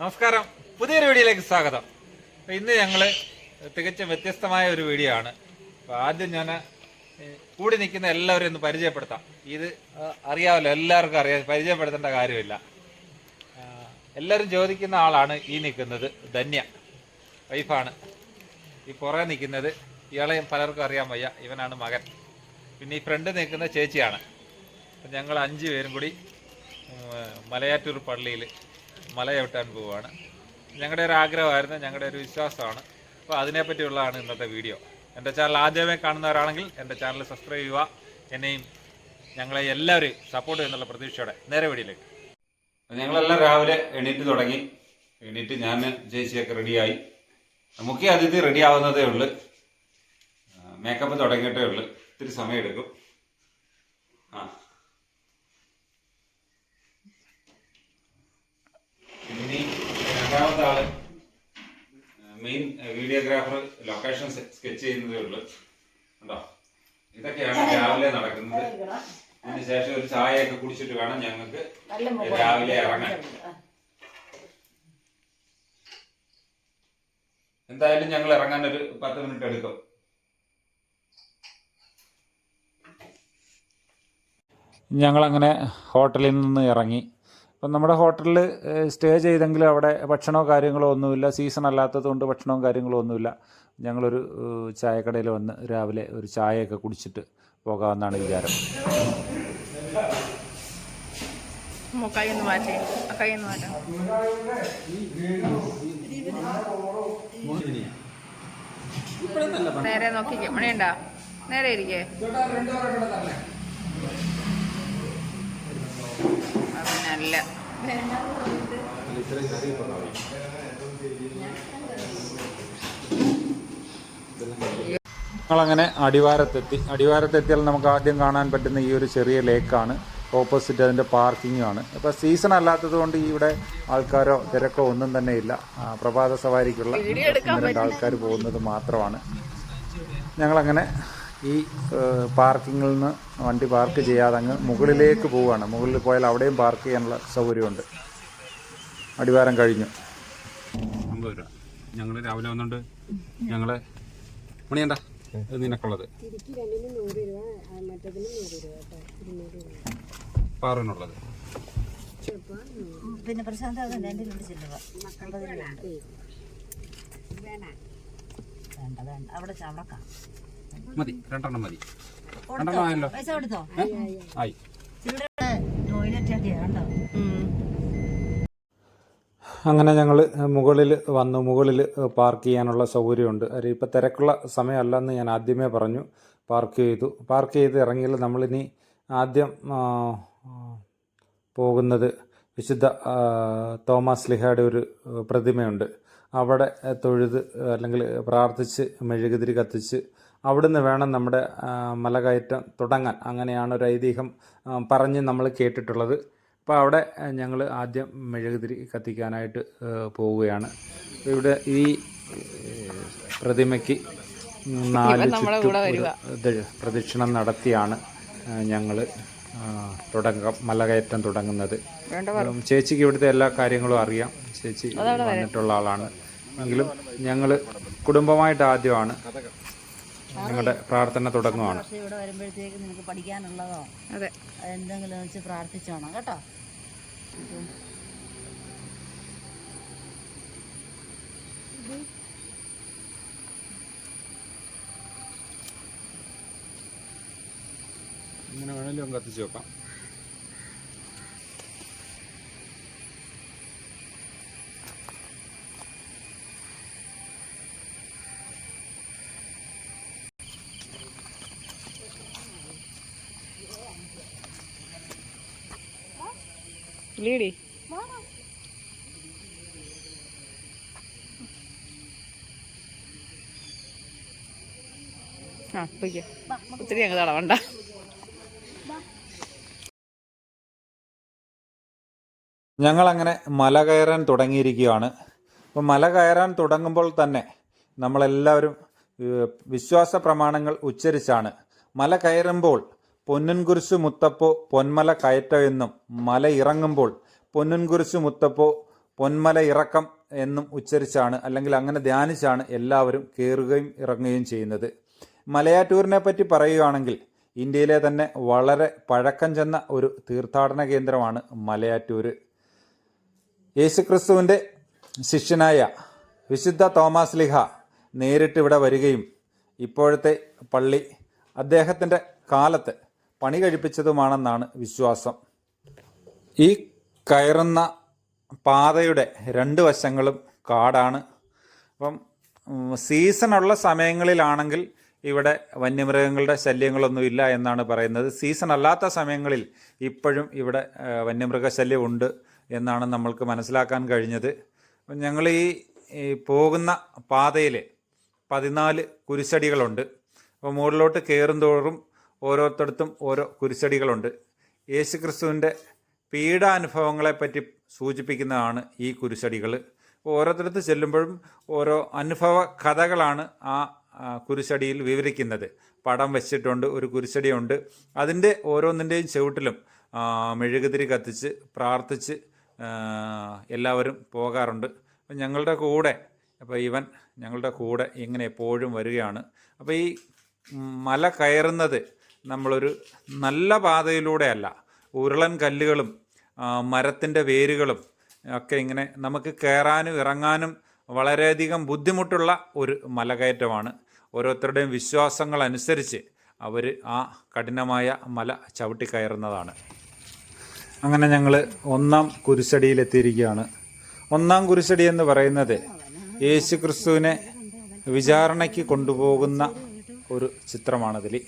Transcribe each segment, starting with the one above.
നമസ്കാരം. പുതിയൊരു വീഡിയോയിലേക്ക് സ്വാഗതം. ഇന്ന് ഞങ്ങൾ തികച്ചും വ്യത്യസ്തമായ ഒരു വീഡിയോ ആണ്. അപ്പം ആദ്യം ഞാൻ കൂടി നിൽക്കുന്ന എല്ലാവരും ഒന്ന് പരിചയപ്പെടുത്താം. ഇത് അറിയാമല്ലോ എല്ലാവർക്കും അറിയാം. പരിചയപ്പെടുത്തേണ്ട കാര്യമില്ല. എല്ലാവരും ചോദിക്കുന്ന ആളാണ് ഈ നിൽക്കുന്നത് ധന്യ. വൈഫാണ്. ഈ പുറകെ നിൽക്കുന്നത് ഇയാളെ പലർക്കും അറിയാൻ വയ്യ. ഇവനാണ് മകൻ. പിന്നെ ഈ ഫ്രണ്ട് നിൽക്കുന്ന ചേച്ചിയാണ്. ഞങ്ങൾ അഞ്ച് പേരും കൂടി മലയാറ്റൂർ പള്ളിയിൽ മല ചവിട്ടാൻ പോവുകയാണ് ഞങ്ങളുടെ ഒരു ആഗ്രഹമായിരുന്നു ഞങ്ങളുടെ ഒരു വിശ്വാസമാണ്. അപ്പോൾ അതിനെപ്പറ്റിയുള്ളതാണ് ഇന്നത്തെ വീഡിയോ. എന്റെ ചാനൽ ആദ്യമേ കാണുന്നവരാണെങ്കിൽ എന്റെ ചാനൽ സബ്സ്ക്രൈബ് ചെയ്യുക. എന്നെയും ഞങ്ങളെ എല്ലാവരെയും സപ്പോർട്ട് ചെയ്യുന്നുള്ള പ്രതീക്ഷയോടെ നേരെ വീടിയിലേക്ക് ഞങ്ങളെല്ലാം രാവിലെ എണീറ്റ് തുടങ്ങി. എണീറ്റ് ഞാൻ ചേച്ചിയൊക്കെ റെഡിയായി. മുഖ്യ അതിഥി റെഡി ആവുന്നതേ ഉള്ളൂ. മേക്കപ്പ് തുടങ്ങിയിട്ടേ ഉള്ളൂ. ഇത്തിരി സമയം എടുക്കും ആ രണ്ടാമത്തെ ആൾ മെയിൻ വീഡിയോഗ്രാഫർ ലൊക്കേഷൻ സ്കെച്ച് ചെയ്യുന്നതേ ഉള്ളൂ. ഉണ്ടോ ഇതൊക്കെയാണ് രാവിലെ നടക്കുന്നത്. അതിനുശേഷം ഒരു ചായയൊക്കെ കുടിച്ചിട്ട് വേണം ഞങ്ങൾക്ക് രാവിലെ ഇറങ്ങാൻ. എന്തായാലും ഞങ്ങൾ ഇറങ്ങാൻ ഒരു പത്ത് മിനിറ്റ് എടുക്കും. ഞങ്ങളങ്ങനെ ഹോട്ടലിൽ നിന്ന് ഇറങ്ങി. അപ്പം നമ്മുടെ ഹോട്ടലിൽ സ്റ്റേ ചെയ്തെങ്കിലും അവിടെ ഭക്ഷണമോ കാര്യങ്ങളോ ഒന്നുമില്ല. സീസൺ അല്ലാത്തത് കൊണ്ട് ഭക്ഷണവും കാര്യങ്ങളോ ഒന്നുമില്ല. ഞങ്ങളൊരു ചായക്കടയിൽ വന്ന് രാവിലെ ഒരു ചായയൊക്കെ കുടിച്ചിട്ട് പോകാമെന്നാണ് വിചാരം. നേരെ നോക്കിക്കേ. മണിയുണ്ടാ? നേരെ ഇരിക്കേ. അതിനല്ല ഞങ്ങളങ്ങനെ അടിവാരത്തെത്തി. അടിവാരത്തെത്തിയാൽ നമുക്ക് ആദ്യം കാണാൻ പറ്റുന്ന ഈ ഒരു ചെറിയ ലേക്കാണ്. ഓപ്പോസിറ്റ് അതിന്റെ പാർക്കിങ്ങും ആണ്. അപ്പോൾ സീസൺ അല്ലാത്തത് കൊണ്ട് ഇവിടെ ആൾക്കാരോ തിരക്കോ ഒന്നും തന്നെ ഇല്ല. പ്രഭാത സവാരിക്കുള്ള ആൾക്കാർ പോകുന്നത് മാത്രമാണ്. ഞങ്ങളങ്ങനെ ഈ പാർക്കിങ്ങിൽ നിന്ന് വണ്ടി പാർക്ക് ചെയ്യാതെ അങ്ങ് മുകളിലേക്ക് പോവുകയാണ്. മുകളിൽ പോയാൽ അവിടെയും പാർക്ക് ചെയ്യാനുള്ള സൗകര്യമുണ്ട്. അടിവാരം കഴിഞ്ഞു. അമ്പത് രൂപ ഞങ്ങൾ രാവിലെ വന്നുകൊണ്ട് ഞങ്ങളെ മണിയണ്ട നിനക്കുള്ളത്. പാറുവിനുള്ളത്. പിന്നെ പ്രശാന്ത് വേണ്ട. വേണ്ട അവിടെ ചവളക്കാം മതി. രണ്ടെണ്ണം മതി. രണ്ടെണ്ണം ആയല്ലോ. ആയി. അങ്ങനെ ഞങ്ങൾ മുകളിൽ വന്നു. മുകളിൽ പാർക്ക് ചെയ്യാനുള്ള സൗകര്യമുണ്ട്. അത് ഇപ്പോൾ തിരക്കുള്ള സമയമല്ലെന്ന് ഞാൻ ആദ്യമേ പറഞ്ഞു. പാർക്ക് ചെയ്തു. പാർക്ക് ചെയ്ത് ഇറങ്ങിയാൽ നമ്മളിനി ആദ്യം പോകുന്നത് വിശുദ്ധ തോമസ് ലിഹയുടെ ഒരു പ്രതിമയുണ്ട്. അവിടെ തൊഴുത് അല്ലെങ്കിൽ പ്രാർത്ഥിച്ച് മെഴുകുതിരി കത്തിച്ച് അവിടുന്ന് വേണം നമ്മുടെ മലകയറ്റം തുടങ്ങാൻ. അങ്ങനെയാണ് ഒരു ഐതിഹ്യം പറഞ്ഞ് നമ്മൾ കേട്ടിട്ടുള്ളത്. അപ്പോൾ അവിടെ ഞങ്ങൾ ആദ്യം മെഴുകുതിരി കത്തിക്കാനായിട്ട് പോവുകയാണ്. ഇവിടെ ഈ പ്രതിമയ്ക്ക് നാല് ചുറ്റും പ്രദക്ഷിണം നടത്തിയാണ് ഞങ്ങൾ തുടങ്ങ മലകയറ്റം തുടങ്ങുന്നത്. ചേച്ചിക്ക് ഇവിടുത്തെ എല്ലാ കാര്യങ്ങളും അറിയാം. ചേച്ചി വന്നിട്ടുള്ള ആളാണ്. എങ്കിലും ഞങ്ങൾ കുടുംബമായിട്ട് ആദ്യമാണ്. ഞങ്ങളുടെ പ്രാർത്ഥന തുടങ്ങുവാണ്. പക്ഷെ ഇവിടെ വരുമ്പോഴത്തേക്ക് നിനക്ക് പഠിക്കാനുള്ളതോ അതെ. എന്തെങ്കിലും വെച്ച് പ്രാർത്ഥിച്ചോണം കേട്ടോ? ഇങ്ങനെ വേണമെങ്കിലും കത്തിച്ച് വെക്കാം. ലീഡി. ആ പോയിക്കോ. ഒത്തിരി ഞങ്ങൾ തടവണ്ട. ഞങ്ങളങ്ങനെ മല കയറാൻ തുടങ്ങിയിരിക്കുകയാണ്. അപ്പോൾ മല കയറാൻ തുടങ്ങുമ്പോൾ തന്നെ നമ്മളെല്ലാവരും വിശ്വാസ പ്രമാണങ്ങൾ ഉച്ചരിച്ചാണ്. മല കയറുമ്പോൾ പൊന്നുൻകുരിശു മുത്തപ്പോ പൊന്മല കയറ്റ എന്നും മല ഇറങ്ങുമ്പോൾ പൊന്നുൻകുരിശു മുത്തപ്പോ പൊന്മല ഇറക്കം എന്നും ഉച്ചരിച്ചാണ് അല്ലെങ്കിൽ അങ്ങനെ ധ്യാനിച്ചാണ് എല്ലാവരും കയറുകയും ഇറങ്ങുകയും ചെയ്യുന്നത്. മലയാറ്റൂരിനെ പറ്റി പറയുകയാണെങ്കിൽ ഇന്ത്യയിലെ തന്നെ വളരെ പഴക്കം ചെന്ന ഒരു തീർത്ഥാടന കേന്ദ്രമാണ് മലയാറ്റൂര്. യേശുക്രിസ്തുവിന്റെ ശിഷ്യനായ വിശുദ്ധ തോമസ് ലിഹ നേരിട്ട് ഇവിടെ വരികയും ഇപ്പോഴത്തെ പള്ളി അദ്ദേഹത്തിന്റെ കാലത്ത് പണി കഴിപ്പിച്ചതുമാണെന്നാണ് വിശ്വാസം. ഈ കയറുന്ന പാതയുടെ രണ്ട് വശങ്ങളും കാടാണ്. അപ്പം സീസണുള്ള സമയങ്ങളിലാണെങ്കിൽ ഇവിടെ വന്യമൃഗങ്ങളുടെ ശല്യങ്ങളൊന്നുമില്ല എന്നാണ് പറയുന്നത്. സീസൺ അല്ലാത്ത സമയങ്ങളിൽ ഇപ്പോഴും ഇവിടെ ആ, വന്യമൃഗ ശല്യമുണ്ട് എന്നാണ് നമ്മൾക്ക് മനസ്സിലാക്കാൻ കഴിഞ്ഞത്. ഞങ്ങൾ ഈ പോകുന്ന പാതയിൽ പതിനാല് കുരിശടികളുണ്ട്. അപ്പോൾ മുകളിലോട്ട് കയറുന്തോറും ഓരോരുത്തടത്തും ഓരോ കുരിശടികളുണ്ട്. യേശു ക്രിസ്തുവിന്റെ പീഡാനുഭവങ്ങളെപ്പറ്റി സൂചിപ്പിക്കുന്നതാണ് ഈ കുരിശടികൾ ഓരോരുത്തരത്ത് ചെല്ലുമ്പോഴും ഓരോ അനുഭവ കഥകളാണ് ആ കുരിശടിയിൽ വിവരിക്കുന്നത്. പടം വെച്ചിട്ടുണ്ട് ഒരു കുരിശടിയുണ്ട്. അതിന്റെ ഓരോന്നിന്റെയും ചുവട്ടിലും മെഴുകുതിരി കത്തിച്ച് പ്രാർത്ഥിച്ച് എല്ലാവരും പോകാറുണ്ട്. അപ്പം ഞങ്ങളുടെ കൂടെ അപ്പോൾ ഇവൻ ഞങ്ങളുടെ കൂടെ ഇങ്ങനെ എപ്പോഴും വരികയാണ്. അപ്പോൾ ഈ മല കയറുന്നത് നമ്മളൊരു നല്ല പാതയിലൂടെ അല്ല ഉരുളൻ കല്ലുകളും മരത്തിന്റെ വേരുകളും ഒക്കെ ഇങ്ങനെ നമുക്ക് കയറാനും ഇറങ്ങാനും വളരെയധികം ബുദ്ധിമുട്ടുള്ള ഒരു മലകയറ്റമാണ്. ഓരോരുത്തരുടെയും വിശ്വാസങ്ങൾ അനുസരിച്ച് അവർ ആ കഠിനമായ മല ചവിട്ടി കയറുന്നതാണ്. അങ്ങനെ ഞങ്ങൾ ഒന്നാം കുരിശടിയിലെത്തിയിരിക്കുകയാണ്. ഒന്നാം കുരിശടി എന്ന് പറയുന്നത് യേശു ക്രിസ്തുവിനെ വിചാരണയ്ക്ക് കൊണ്ടുപോകുന്ന ഒരു ചിത്രമാണതിൽ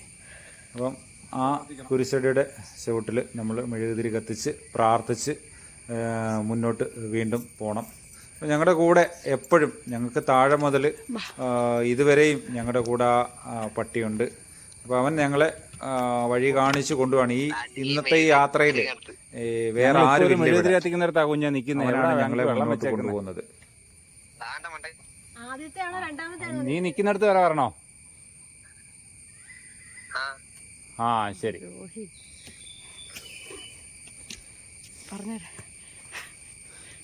അപ്പം ആ കുരിശടിയുടെ ചുവട്ടിൽ നമ്മൾ മെഴുകുതിരി കത്തിച്ച് പ്രാർത്ഥിച്ച് മുന്നോട്ട് വീണ്ടും പോകണം അപ്പം ഞങ്ങളുടെ കൂടെ എപ്പോഴും ഞങ്ങൾക്ക് താഴെ മുതൽ ഇതുവരെയും ഞങ്ങളുടെ കൂടെ ആ, പട്ടിയുണ്ട്. അപ്പോൾ അവൻ ഞങ്ങളെ വഴി കാണിച്ചു കൊണ്ടുപോവാണ് ഈ ഇന്നത്തെ ഈ യാത്രയിൽ വേറെ ആരും മെഴുകുതിരി. കത്തിക്കുന്നിടത്താ കുഞ്ഞാ നിൽക്കുന്നതിനാണ് ഞങ്ങളെ ഞങ്ങളെ മുന്നോട്ട് കൊണ്ടുപോകുന്നത്. നീ നിൽക്കുന്നിടത്ത് വരെ വരണോ? ആ ശരി.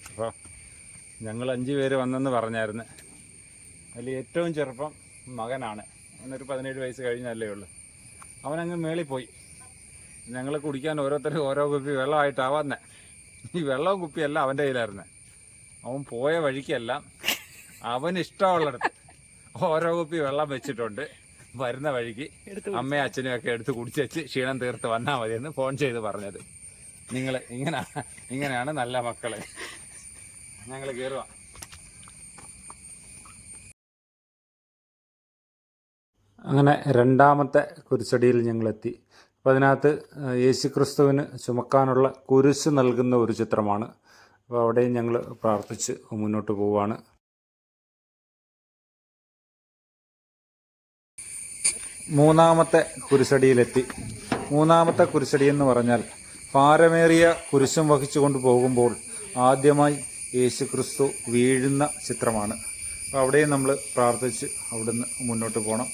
അപ്പോൾ ഞങ്ങൾ അഞ്ച് പേര് വന്നെന്ന് പറഞ്ഞായിരുന്നു. അതിൽ ഏറ്റവും ചെറുപ്പം മകനാണ്. അവനൊരു പതിനേഴ് വയസ്സ് കഴിഞ്ഞല്ലേ ഉള്ളൂ. അവനങ്ങ് മേളിൽ പോയി. ഞങ്ങൾ കുടിക്കാൻ ഓരോരുത്തരും ഓരോ കുപ്പി വെള്ളമായിട്ടാണ് വന്നേ. ഈ വെള്ളവും കുപ്പിയല്ല അവന്റെ കയ്യിലായിരുന്നു. അവൻ പോയ വഴിക്കെല്ലാം അവന് ഇഷ്ടമുള്ളിടത്ത് ഓരോ കുപ്പി വെള്ളം വെച്ചിട്ടുണ്ട്. വരുന്ന വഴിക്ക് അമ്മയും അച്ഛനും ഒക്കെ എടുത്ത് കുടിച്ചേച്ച് ക്ഷീണം തീർത്ത് വന്നാൽ മതിയെന്ന് ഫോൺ ചെയ്ത് പറഞ്ഞത്. നിങ്ങൾ ഇങ്ങനെ ഇങ്ങനെയാണ് നല്ല മക്കൾ. ഞങ്ങൾ കയറുക അങ്ങനെ രണ്ടാമത്തെ കുരിശടിയിൽ ഞങ്ങളെത്തി. അപ്പോൾ അതിനകത്ത് യേശു ക്രിസ്തുവിന് ചുമക്കാനുള്ള കുരിശ് നൽകുന്ന ഒരു ചിത്രമാണ്. അപ്പോൾ അവിടെയും ഞങ്ങൾ പ്രാർത്ഥിച്ച് മുന്നോട്ട് പോവുകയാണ് മൂന്നാമത്തെ കുരിശടിയിലെത്തി. മൂന്നാമത്തെ കുരിശടി എന്ന് പറഞ്ഞാൽ പാരമേറിയ കുരിശും വഹിച്ചുകൊണ്ട് പോകുമ്പോൾ ആദ്യമായി യേശു ക്രിസ്തു വീഴുന്ന ചിത്രമാണ്. അപ്പോൾ അവിടെയും നമ്മൾ പ്രാർത്ഥിച്ച് അവിടുന്ന് മുന്നോട്ട് പോകണം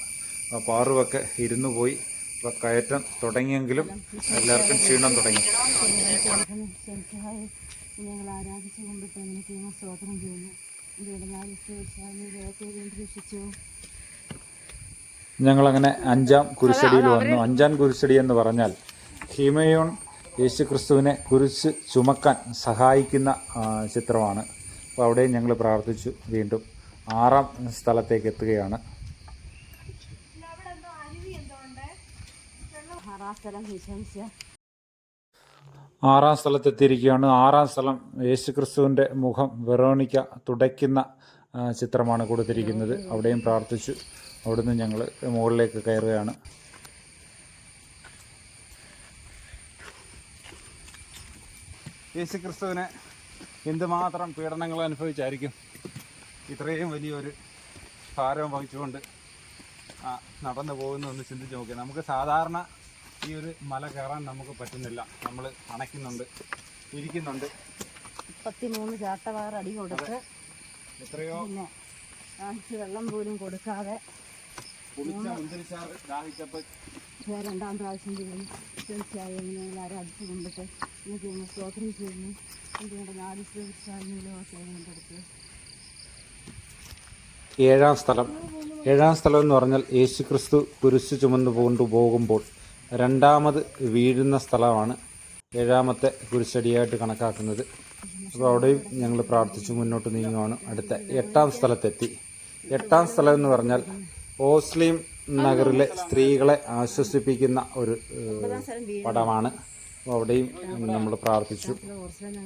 പാറുവൊക്കെ ഇരുന്നു പോയി. അപ്പോൾ കയറ്റം തുടങ്ങിയെങ്കിലും എല്ലാവർക്കും ക്ഷീണം തുടങ്ങി. ഞങ്ങൾ ആരാധിച്ചു കൊണ്ടിട്ട് നിനക്ക് ചെയ്യുന്ന സ്തോത്രം ചെയ്യുന്നു. രക്ഷിച്ചു. ഞങ്ങളങ്ങനെ അഞ്ചാം കുരിശടിയിൽ വന്നു. അഞ്ചാം കുരിശടി എന്ന് പറഞ്ഞാൽ ഹിമയോൺ യേശു ക്രിസ്തുവിനെ കുരിശ് ചുമക്കാൻ സഹായിക്കുന്ന ചിത്രമാണ്. അപ്പോൾ അവിടെയും ഞങ്ങൾ പ്രാർത്ഥിച്ചു. വീണ്ടും ആറാം സ്ഥലത്തേക്ക് എത്തുകയാണ്. ആറാം സ്ഥലത്തെത്തിയിരിക്കുകയാണ്. ആറാം സ്ഥലം യേശു ക്രിസ്തുവിന്റെ മുഖം വെറോണിക്ക തുടയ്ക്കുന്ന ചിത്രമാണ് കൊടുത്തിരിക്കുന്നത്. അവിടെയും പ്രാർത്ഥിച്ചു. അവിടുന്ന് ഞങ്ങൾ മുകളിലേക്ക് കയറുകയാണ്. യേശു ക്രിസ്തുവിനെ എന്തുമാത്രം പീഡനങ്ങൾ അനുഭവിച്ചായിരിക്കും ഇത്രയും വലിയൊരു ഭാരം വഹിച്ചുകൊണ്ട് ആ, നടന്നു പോകുന്നു എന്ന് ചിന്തിച്ച് നോക്കിയാൽ നമുക്ക് സാധാരണ ഈ ഒരു മല കയറാൻ നമുക്ക് പറ്റുന്നില്ല. നമ്മൾ അണയ്ക്കുന്നുണ്ട് ഇരിക്കുന്നുണ്ട്. മുപ്പത്തി മൂന്ന് ചാട്ടവാർ അടി കൊടുത്ത് എത്രയോ വെള്ളം പോലും കൊടുക്കാതെ ദാഹിച്ചപ്പോൾ രണ്ടാം പ്രാവശ്യം ചെയ്യുന്നു. വിശ്വസിച്ചായ ഞങ്ങൾ അടുത്ത് കൊണ്ടിട്ട് എനിക്ക് ഞങ്ങൾ സ്തോത്രം ചെയ്യുന്നു. എന്തുകൊണ്ട് നാദിശ്വരിച്ചാലും സേവനെടുത്ത് ഏഴാം സ്ഥലം. ഏഴാം സ്ഥലം എന്ന് പറഞ്ഞാൽ യേശു ക്രിസ്തു കുരിശ് ചുമന്നു കൊണ്ടുപോകുമ്പോൾ രണ്ടാമത് വീഴുന്ന സ്ഥലമാണ് ഏഴാമത്തെ കുരിശടിയായിട്ട് കണക്കാക്കുന്നത്. അപ്പോൾ അവിടെയും ഞങ്ങൾ പ്രാർത്ഥിച്ച് മുന്നോട്ട് നീങ്ങുവാണ്. അടുത്ത എട്ടാം സ്ഥലത്തെത്തി. എട്ടാം സ്ഥലം എന്ന് പറഞ്ഞാൽ ഓസ്ലിം നഗറിലെ സ്ത്രീകളെ ആശ്വസിപ്പിക്കുന്ന ഒരു പടമാണ്. അവിടെയും നമ്മൾ പ്രാർത്ഥിച്ചു.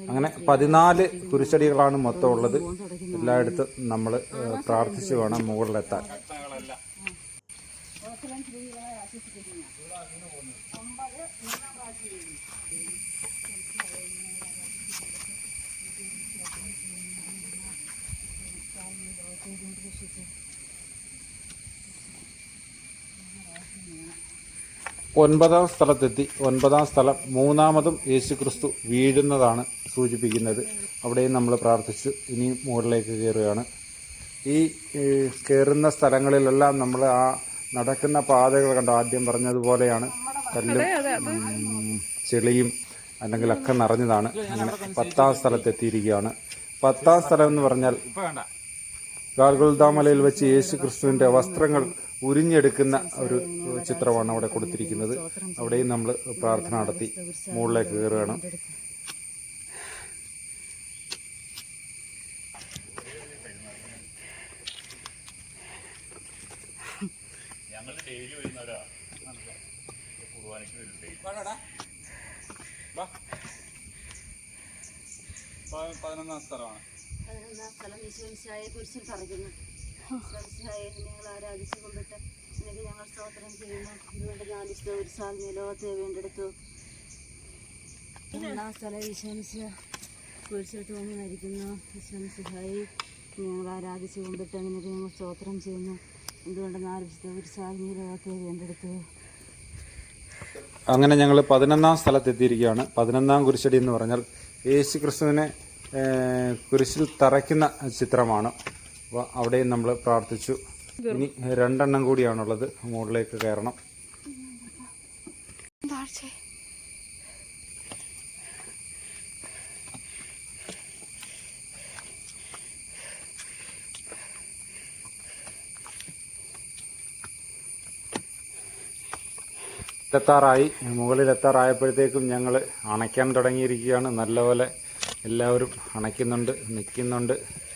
അങ്ങനെ പതിനാല് കുരിശടികളാണ് മൊത്തം ഉള്ളത്. എല്ലായിടത്തും നമ്മൾ പ്രാർത്ഥിച്ചു വേണം മുകളിലെത്താൻ. ഒൻപതാം സ്ഥലത്തെത്തി. ഒൻപതാം സ്ഥലം മൂന്നാമതും യേശു ക്രിസ്തു വീഴുന്നതാണ് സൂചിപ്പിക്കുന്നത്. അവിടെയും നമ്മൾ പ്രാർത്ഥിച്ചു. ഇനിയും മുകളിലേക്ക് കയറുകയാണ്. ഈ കയറുന്ന സ്ഥലങ്ങളിലെല്ലാം നമ്മൾ ആ നടക്കുന്ന പാതകൾ കണ്ടോ? ആദ്യം പറഞ്ഞതുപോലെയാണ്. കല്ലും ചെളിയും അല്ലെങ്കിൽ ഒക്കെ നിറഞ്ഞതാണ്. അങ്ങനെ പത്താം സ്ഥലത്തെത്തിയിരിക്കുകയാണ്. പത്താം സ്ഥലം എന്ന് പറഞ്ഞാൽ ഗാൽഗുൽദാമലയിൽ വെച്ച് യേശു ക്രിസ്തുവിന്റെ വസ്ത്രങ്ങൾ ഉരിഞ്ഞെടുക്കുന്ന ഒരു ചിത്രമാണ് അവിടെ കൊടുത്തിരിക്കുന്നത്. അവിടെയും നമ്മൾ പ്രാർത്ഥന നടത്തി. മുകളിലേക്ക് കയറുകയാണ്. പതിനൊന്നാം സ്ഥലമാണ്. പതിനൊന്നാം സ്ഥലം വിശ്വസിച്ചായ കുരിശിൽ പറയുന്നു ഞങ്ങൾ ആരാധിച്ചു കൊണ്ടിട്ട് എനിക്ക് ഞങ്ങൾ സ്തോത്രം ചെയ്യുന്നു. അതുകൊണ്ട് ഞാൻ ഒരു ലോകത്തെ മരിക്കുന്നു. വിശ്വസിച്ചായി ഞങ്ങൾ സ്തോത്രം ചെയ്യുന്നു. എന്തുകൊണ്ട് ഒരു ലോകത്തെ അങ്ങനെ ഞങ്ങൾ പതിനൊന്നാം സ്ഥലത്തെത്തിയിരിക്കുകയാണ്. പതിനൊന്നാം കുരിശടി എന്ന് പറഞ്ഞാൽ യേശു ക്രിസ്തുവിനെ കുരിശിൽ തറയ്ക്കുന്ന ചിത്രമാണ്. അപ്പോൾ അവിടെയും നമ്മൾ പ്രാർത്ഥിച്ചു. ഇനി രണ്ടെണ്ണം കൂടിയാണുള്ളത്. മുകളിലേക്ക് കയറണം. എത്താറായി. മുകളിലെത്താറായപ്പോഴത്തേക്കും ഞങ്ങൾ അണയ്ക്കാൻ തുടങ്ങിയിരിക്കുകയാണ്. നല്ലപോലെ എല്ലാവരും അണയ്ക്കുന്നുണ്ട് നിൽക്കുന്നുണ്ട്.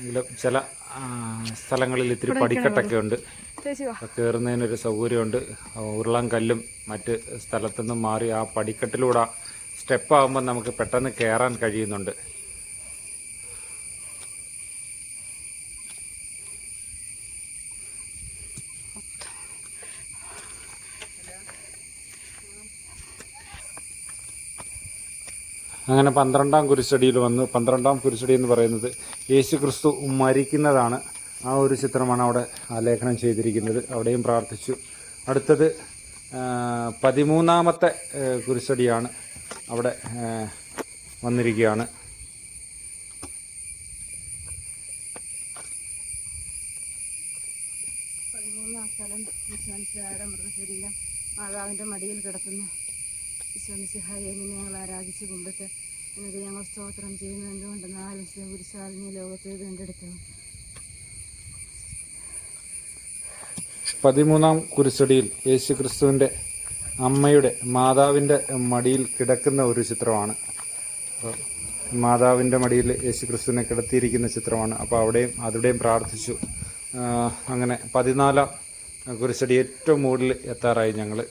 എങ്കിലും ചില സ്ഥലങ്ങളിൽ ഇത്തിരി പടിക്കെട്ടൊക്കെ ഉണ്ട്. കയറുന്നതിനൊരു സൗകര്യമുണ്ട്. ഉരുളം കല്ലും മറ്റ് സ്ഥലത്തുനിന്നും മാറി ആ പടിക്കെട്ടിലൂടെ സ്റ്റെപ്പ് ആകുമ്പോൾ നമുക്ക് പെട്ടെന്ന് കയറാൻ കഴിയുന്നുണ്ട്. അങ്ങനെ പന്ത്രണ്ടാം കുരിശടിയിൽ വന്ന് പന്ത്രണ്ടാം കുരിശടി എന്ന് പറയുന്നത് യേശു ക്രിസ്തു മരിക്കുന്നതാണ്. ആ ഒരു ചിത്രമാണ് അവിടെ ആലേഖനം ചെയ്തിരിക്കുന്നത്. അവിടെയും പ്രാർത്ഥിച്ചു. അടുത്തത് പതിമൂന്നാമത്തെ കുരിശടിയാണ് അവിടെ വന്നിരിക്കുകയാണ്. മാതാവിന്റെ മടിയിൽ കിടക്കുന്നു. നിന്നെ ഞങ്ങൾ ആരാധിച്ചു കൊണ്ടിട്ട് എന്നിട്ട് ഞങ്ങൾ സ്തോത്രം ചെയ്യുന്നു. എന്തുകൊണ്ട് നാല് കുരിശാലിനെ ലോകത്തെ വീണ്ടെടുത്തു പതിമൂന്നാം കുരിശടിയിൽ യേശു ക്രിസ്തുവിന്റെ അമ്മയുടെ മാതാവിന്റെ മടിയിൽ കിടക്കുന്ന ഒരു ചിത്രമാണ്. മാതാവിന്റെ മടിയിൽ യേശു ക്രിസ്തുവിനെ കിടത്തിയിരിക്കുന്ന ചിത്രമാണ്. അപ്പോൾ അവിടെയും അവിടെയും പ്രാർത്ഥിച്ചു. അങ്ങനെ പതിനാലാം കുരിശടി ഏറ്റവും മുകളിൽ എത്താറായി ഞങ്ങൾ.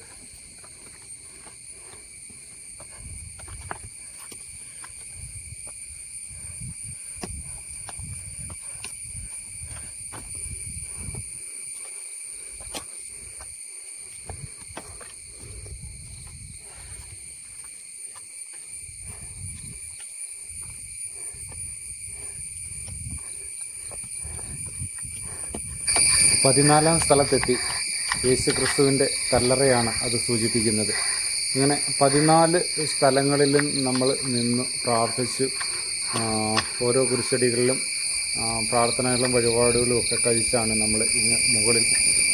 പതിനാലാം സ്ഥലത്തെത്തി യേശു ക്രിസ്തുവിന്റെ കല്ലറയാണ് അത് സൂചിപ്പിക്കുന്നത്. ഇങ്ങനെ പതിനാല് സ്ഥലങ്ങളിലും നമ്മൾ നിന്ന് പ്രാർത്ഥിച്ചു. ഓരോ കുരിശടികളിലും പ്രാർത്ഥനകളും വഴിപാടുകളും ഒക്കെ കഴിച്ചാണ് നമ്മൾ ഇങ്ങ് മുകളിൽ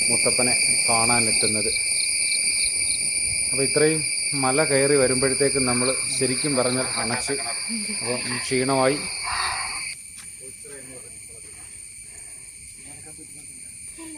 മുത്തപ്പനെ കാണാനെത്തുന്നത് അപ്പോൾ ഇത്രയും മല കയറി വരുമ്പോഴത്തേക്കും നമ്മൾ ശരിക്കും പറഞ്ഞാൽ അണച്ച് അപ്പം ക്ഷീണമായി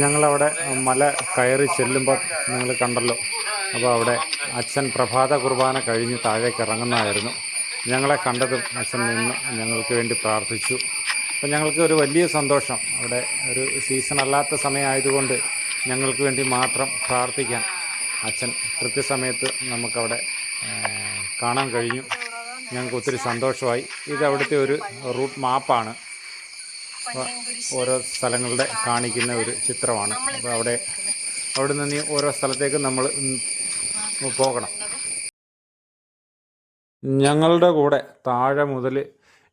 ഞങ്ങളവിടെ മല കയറി ചെല്ലുമ്പോൾ നിങ്ങൾ കണ്ടല്ലോ. അപ്പോൾ അവിടെ അച്ഛൻ പ്രഭാത കുർബാന കഴിഞ്ഞ് താഴേക്ക് ഇറങ്ങുന്നതായിരുന്നു. ഞങ്ങളെ കണ്ടതും അച്ഛൻ നിന്ന് ഞങ്ങൾക്ക് വേണ്ടി പ്രാർത്ഥിച്ചു. അപ്പം ഞങ്ങൾക്ക് ഒരു വലിയ സന്തോഷം. അവിടെ ഒരു സീസൺ അല്ലാത്ത സമയമായതുകൊണ്ട് ഞങ്ങൾക്ക് വേണ്ടി മാത്രം പ്രാർത്ഥിക്കാൻ അച്ഛൻ കൃത്യസമയത്ത് നമുക്കവിടെ കാണാൻ കഴിഞ്ഞു. ഞങ്ങൾക്ക് ഒത്തിരി സന്തോഷമായി. ഇത് അവിടുത്തെ ഒരു റൂട്ട് മാപ്പാണ്. ഓരോ സ്ഥലങ്ങളുടെ കാണിക്കുന്ന ഒരു ചിത്രമാണ്. അപ്പോൾ അവിടെ അവിടെ നിന്ന് ഓരോ സ്ഥലത്തേക്ക് നമ്മൾ പോകണം. ഞങ്ങളുടെ കൂടെ താഴെ മുതൽ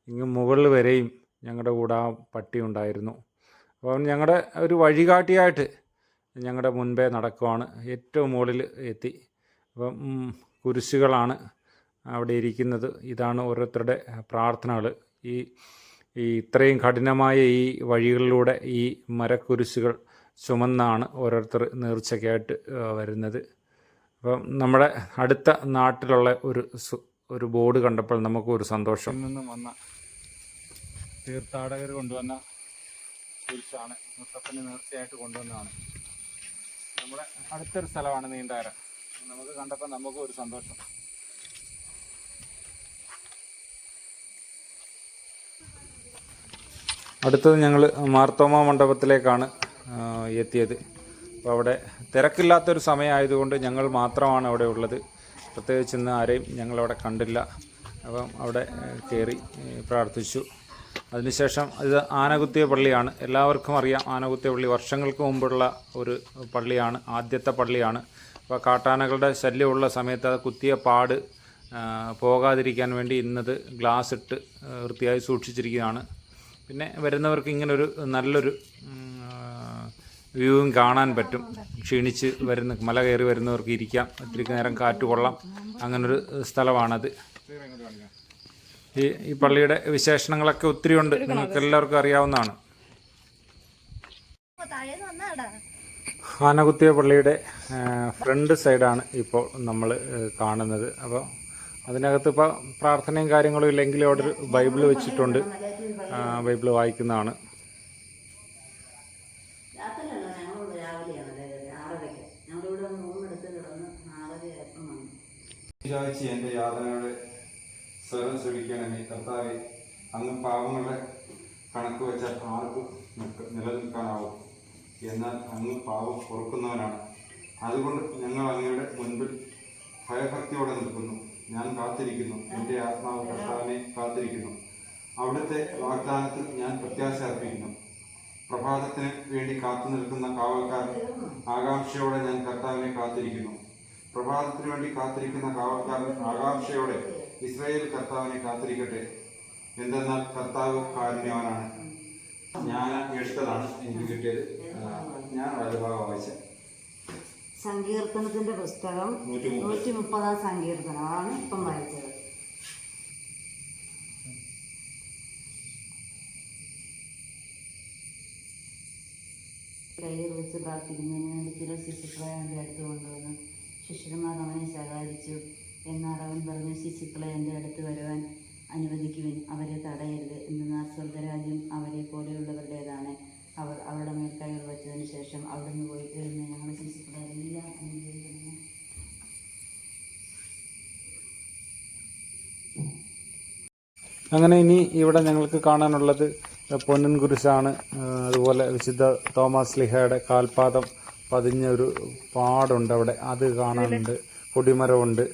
ഇങ്ങ് മുകളിൽ വരെയും ഞങ്ങളുടെ കൂടെ ആ പട്ടി ഉണ്ടായിരുന്നു. അപ്പം ഞങ്ങളുടെ ഒരു വഴികാട്ടിയായിട്ട് ഞങ്ങളുടെ മുൻപേ നടക്കുവാണ്. ഏറ്റവും മുകളിൽ എത്തി. അപ്പം കുരിശുകളാണ് അവിടെ ഇരിക്കുന്നത്. ഇതാണ് ഓരോരുത്തരുടെ പ്രാർത്ഥനകൾ ഈ ഈ ഇത്രയും കഠിനമായ ഈ വഴികളിലൂടെ ഈ മരക്കുരിശുകൾ ചുമന്നാണ് ഓരോരുത്തർ നേർച്ചയ്ക്കായിട്ട് വരുന്നത്. അപ്പം നമ്മുടെ അടുത്ത നാട്ടിലുള്ള ഒരു ഒരു ബോർഡ് കണ്ടപ്പോൾ നമുക്ക് ഒരു സന്തോഷം നിന്നും വന്ന തീർത്ഥാടകർ കൊണ്ടുവന്ന കുരിശാണ്. മുത്തപ്പന് നേർച്ചയായിട്ട് കൊണ്ടുവന്നതാണ്. നമ്മുടെ അടുത്തൊരു സ്ഥലമാണ് നീണ്ടാര നമുക്ക് കണ്ടപ്പോൾ നമുക്ക് ഒരു സന്തോഷം. അടുത്തത് ഞങ്ങൾ മാർത്തോമ മണ്ഡപത്തിലേക്കാണ് എത്തിയത്. അപ്പോൾ അവിടെ തിരക്കില്ലാത്തൊരു സമയമായതുകൊണ്ട് ഞങ്ങൾ മാത്രമാണ് അവിടെ ഉള്ളത്. പ്രത്യേകിച്ച് ഇന്ന് ആരെയും ഞങ്ങളവിടെ കണ്ടില്ല. അപ്പം അവിടെ കയറി പ്രാർത്ഥിച്ചു. അതിനുശേഷം ഇത് ആനകുത്തിയ പള്ളിയാണ്. എല്ലാവർക്കും അറിയാം ആനകുത്തിയ പള്ളി വർഷങ്ങൾക്ക് മുമ്പുള്ള ഒരു പള്ളിയാണ് ആദ്യത്തെ പള്ളിയാണ്. അപ്പോൾ കാട്ടാനകളുടെ ശല്യമുള്ള സമയത്ത് അത് കുത്തിയ പാട് പോകാതിരിക്കാൻ വേണ്ടി ഇന്നത് ഗ്ലാസ് ഇട്ട് വൃത്തിയായി സൂക്ഷിച്ചിരിക്കുകയാണ്. പിന്നെ വരുന്നവർക്ക് ഇങ്ങനൊരു നല്ലൊരു വ്യൂവും കാണാൻ പറ്റും. ക്ഷീണിച്ച് വരുന്ന മല കയറി വരുന്നവർക്ക് ഇരിക്കാം. ഒത്തിരി നേരം കാറ്റ് കൊള്ളാം. അങ്ങനൊരു സ്ഥലമാണത്. ഈ ഈ പള്ളിയുടെ വിശേഷണങ്ങളൊക്കെ ഒത്തിരി ഉണ്ട്. നിങ്ങൾക്ക് എല്ലാവർക്കും അറിയാവുന്നതാണ്. ആനകുത്തിയ പള്ളിയുടെ ഫ്രണ്ട് സൈഡാണ് ഇപ്പോൾ നമ്മൾ കാണുന്നത്. അപ്പോൾ അതിനകത്ത് ഇപ്പോൾ പ്രാർത്ഥനയും കാര്യങ്ങളും ഇല്ലെങ്കിൽ അവിടെ ഒരു ബൈബിൾ വെച്ചിട്ടുണ്ട്. ആ, ബൈബിൾ വായിക്കുന്നതാണ്. വിചാരിച്ച് എന്റെ യാതനയുടെ സ്വരം ശ്രമിക്കണമേ കർത്താവെ അങ്ങ് പാവങ്ങളുടെ കണക്ക് വെച്ചാൽ ആർക്കും നിൽക്ക- നിലനിൽക്കാനാവും. എന്നാൽ അങ്ങ് പാവം പൊറുക്കുന്നവനാണ്. അതുകൊണ്ട് ഞങ്ങൾ അങ്ങയുടെ മുൻപിൽ ഭയഭക്തിയോടെ നിൽക്കുന്നു. ഞാൻ കാത്തിരിക്കുന്നു. എന്റെ ആത്മാവ് കർത്താവിനെ കാത്തിരിക്കുന്നു. അവിടുത്തെ വാഗ്ദാനത്തിൽ ഞാൻ പ്രത്യാശ അർപ്പിക്കുന്നു. പ്രഭാതത്തിന് വേണ്ടി കാത്തു നിൽക്കുന്ന കാവൽക്കാരൻ ആകാംക്ഷയോടെ ഞാൻ കർത്താവിനെ കാത്തിരിക്കുന്നു. പ്രഭാതത്തിന് വേണ്ടി കാത്തിരിക്കുന്ന കാവൽക്കാരൻ ആകാംക്ഷയോടെ ഇസ്രായേൽ കർത്താവിനെ കാത്തിരിക്കട്ടെ. എന്തെന്നാൽ കർത്താവ് കാരുണ്യവാനാണ്. ഞാൻ എഴുത്തതാണ് എനിക്ക് കിട്ടിയത്. ഞാൻ വലഭാഗം വായിച്ചത്. സങ്കീർത്തനത്തിന്റെ പുസ്തകം നൂറ്റി മുപ്പത് സങ്കീർത്തനമാണ് ഇപ്പം വായിച്ചത്. കയ്യിൽ വെച്ച് പ്രാർത്ഥിക്കുന്നതിന് വേണ്ടി ചില ശിശുക്കളെ എന്റെ അടുത്ത് കൊണ്ടുവന്നു. ശിഷ്യന്മാർ അവനെ സഹായിച്ചു എന്നാൽ അവൻ പറഞ്ഞു ശിശുക്കളെ എന്റെ അടുത്ത് വരുവാൻ അനുവദിക്കുവിൻ. അവരെ തടയരുത്. എന്നാൽ സ്വർഗരാജ്യം അവരെ പോലെയുള്ളവരുടേതാണ്. അവർ അവരുടെ മേൽ വെച്ചതിന് ശേഷം അവിടുന്ന് പോയി കഴിഞ്ഞ് ഞങ്ങളുടെ ശിശുക്കളെല്ലാം അനുഗ്രഹിക്കുന്നു അങ്ങനെ ഇനി ഇവിടെ ഞങ്ങൾക്ക് കാണാനുള്ളത് പൊന്നൻ കുരിശാണ്. അതുപോലെ വിശുദ്ധ തോമസ് ലിഹയുടെ കാൽപാദം പതിഞ്ഞ ഒരു പാടുണ്ട് അവിടെ. അത് കാണാനുണ്ട്. കൊടിമരമുണ്ട്.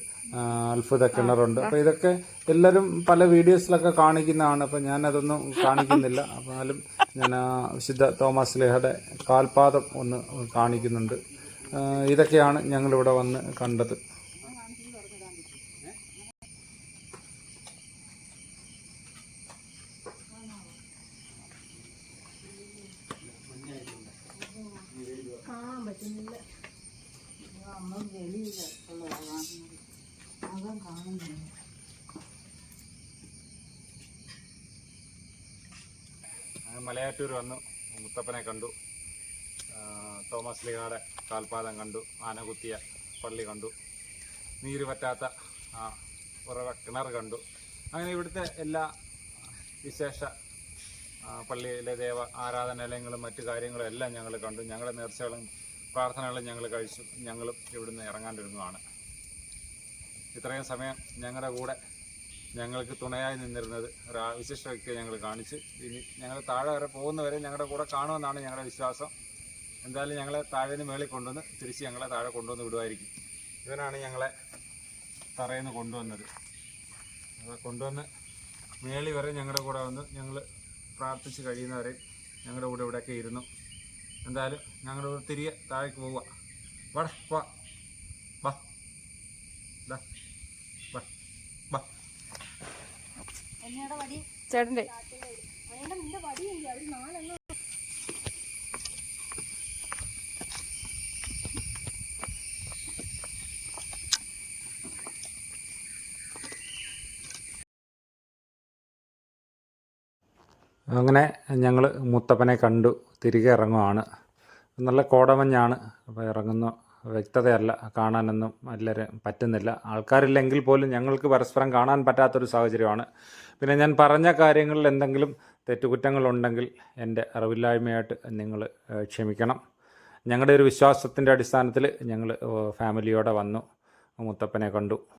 അത്ഭുത കിണറുണ്ട്. അപ്പോൾ ഇതൊക്കെ എല്ലാവരും പല വീഡിയോസിലൊക്കെ കാണിക്കുന്നതാണ്. അപ്പോൾ ഞാനതൊന്നും കാണിക്കുന്നില്ല. എന്നാലും ഞാൻ വിശുദ്ധ തോമസ് ലേഹയുടെ കാൽപാദം ഒന്ന് കാണിക്കുന്നുണ്ട്. ഇതൊക്കെയാണ് ഞങ്ങളിവിടെ വന്ന് കണ്ടത് കാണാൻ പറ്റുന്നില്ല നമ്മൾ വെളിയിൽ ഉള്ളതാണ് അകം കാണുന്നില്ല മലയാറ്റൂർ വന്നു. മുത്തപ്പനെ കണ്ടു. തോമസ് ലിഹാടെ കാൽപാദം കണ്ടു. ആനകുത്തിയ പള്ളി കണ്ടു. നീര് പറ്റാത്ത ഉറവ കിണർ കണ്ടു. അങ്ങനെ ഇവിടുത്തെ എല്ലാ വിശേഷ പള്ളിയിലെ ദേവ ആരാധനാലയങ്ങളും മറ്റു കാര്യങ്ങളും എല്ലാം ഞങ്ങൾ കണ്ടു. ഞങ്ങളുടെ നേർച്ചകളും പ്രാർത്ഥനകളും ഞങ്ങൾ കഴിച്ചു. ഞങ്ങളും ഇവിടുന്ന് ഇറങ്ങാണ്ടിരുന്നതാണ്. ഇത്രയും സമയം ഞങ്ങളുടെ കൂടെ ഞങ്ങൾക്ക് തുണയായി നിന്നിരുന്നത്. ഒരു വിശിഷ്ട വ്യക്തിയെ ഞങ്ങൾ കാണിച്ച്. ഇനി ഞങ്ങൾ താഴെ വരെ പോകുന്നവരെ ഞങ്ങളുടെ കൂടെ കാണുമെന്നാണ് ഞങ്ങളുടെ വിശ്വാസം. എന്തായാലും ഞങ്ങളെ താഴെ നിന്ന് മേളിൽ കൊണ്ടുവന്ന് തിരിച്ച് ഞങ്ങളെ താഴെ കൊണ്ടുവന്ന് വിടുമായിരിക്കും. ഇവനാണ് ഞങ്ങളെ തറയിൽ നിന്ന് കൊണ്ടുവന്നത് കൊണ്ടുവന്ന് മേളി വരെ ഞങ്ങളുടെ കൂടെ വന്ന് ഞങ്ങൾ പ്രാർത്ഥിച്ച് കഴിയുന്നവരെ ഞങ്ങളുടെ കൂടെ ഇവിടെയൊക്കെ ഇരുന്നു. എന്തായാലും ഞങ്ങളുടെ കൂടെ തിരികെ താഴേക്ക് പോവുക. വാടാ ചേട്ടന്റെ. അങ്ങനെ ഞങ്ങൾ മുത്തപ്പനെ കണ്ടു തിരികെ ഇറങ്ങുവാണ്. നല്ല കോടമഞ്ഞാണ് അപ്പോൾ ഇറങ്ങുന്ന. വ്യക്തതയല്ല കാണാനൊന്നും എല്ലാവരും പറ്റുന്നില്ല. ആൾക്കാരില്ലെങ്കിൽ പോലും ഞങ്ങൾക്ക് പരസ്പരം കാണാൻ പറ്റാത്തൊരു സാഹചര്യമാണ്. പിന്നെ ഞാൻ പറഞ്ഞ കാര്യങ്ങളിൽ എന്തെങ്കിലും തെറ്റുകുറ്റങ്ങളുണ്ടെങ്കിൽ എന്റെ അറിവില്ലായ്മയായിട്ട് നിങ്ങൾ ക്ഷമിക്കണം. ഞങ്ങളുടെ ഒരു വിശ്വാസത്തിന്റെ അടിസ്ഥാനത്തിൽ ഞങ്ങൾ ഫാമിലിയോടെ വന്നു മുത്തപ്പനെ കണ്ടു.